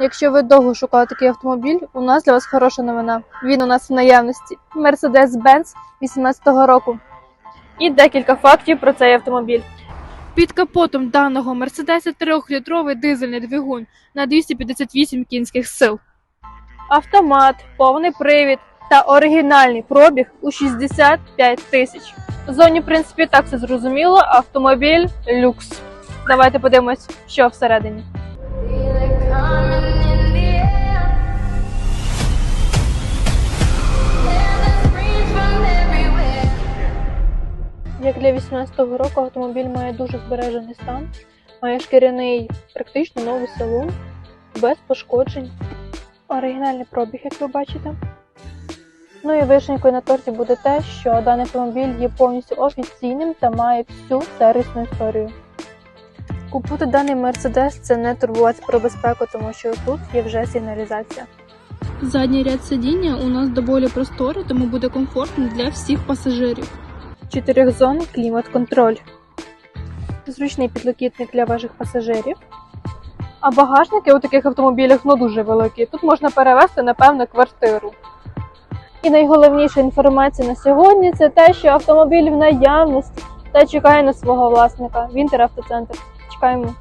Якщо ви довго шукали такий автомобіль, у нас для вас хороша новина. Він у нас в наявності. Mercedes-Benz 18-го року. І декілька фактів про цей автомобіль. Під капотом даного Мерседеса 3-літровий дизельний двигун на 258 кінських сил. Автомат, повний привід та оригінальний пробіг у 65 тисяч. В зоні, в принципі, так все зрозуміло. Автомобіль люкс. Давайте подивимось, що всередині. Як для 18-го року автомобіль має дуже збережений стан, має шкіряний практично новий салон, без пошкоджень. Оригінальний пробіг, як ви бачите. Ну і вишенькою на торті буде те, що даний автомобіль є повністю офіційним та має всю сервісну історію. Купити даний Мерседес це не турбуватися про безпеку, тому що тут є вже сигналізація. Задній ряд сидіння у нас доволі просторий, тому буде комфортно для всіх пасажирів. Чотирьохзонний клімат-контроль. Зручний підлокітник для ваших пасажирів. А багажники у таких автомобілях ну дуже великі. Тут можна перевезти, напевно, квартиру. І найголовніша інформація на сьогодні це те, що автомобіль в наявності та чекає на свого власника. Вінтер автоцентр. Чекаємо.